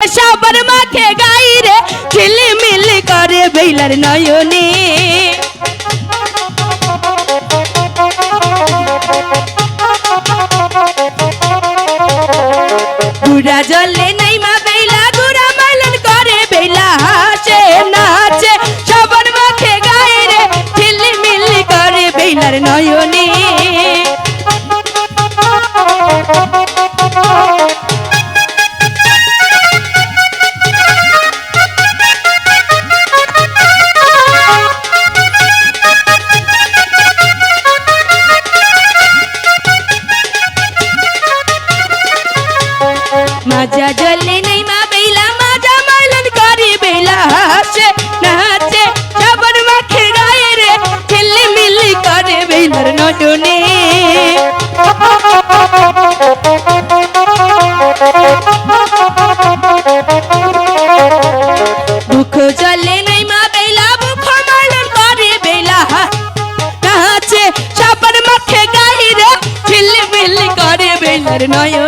সাবার মাখে গাইরে রে ঝিলিমিলি করে বেলার নয়নে। মাজা জলে নেই মা বেলা, মাজা মালন করে বেলা হাসে, নাচে সবার মাখে গায়ে রে ঝিল্লি মিল্লি করে বেলার নজনে। বুক জলে নেই মা বেলা, বুক মালন করে বেলা নাচে সবার মাখে গায়ে নয়নে।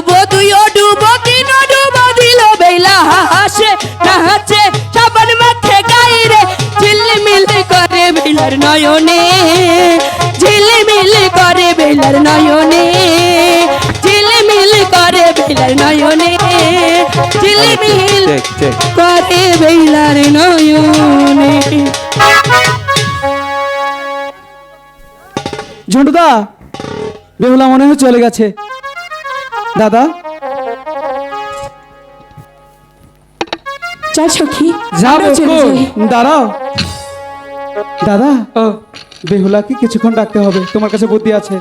বেলার নয়নে ঝিলিমিলি করে বেলার নয়নে ঝিলিমিলি করে বেলার নয়নে ঝিলিমিল করে বেলার নয়নে। ঝন্টুদা বেহুলা মনে হয় চলে গেছে। দাদা? চল সখী। দাঁড়াও। দাদা বেহুলাকে কিছুক্ষণ ডাকতে হবে। তোমার কাছে বুদ্ধি আছে।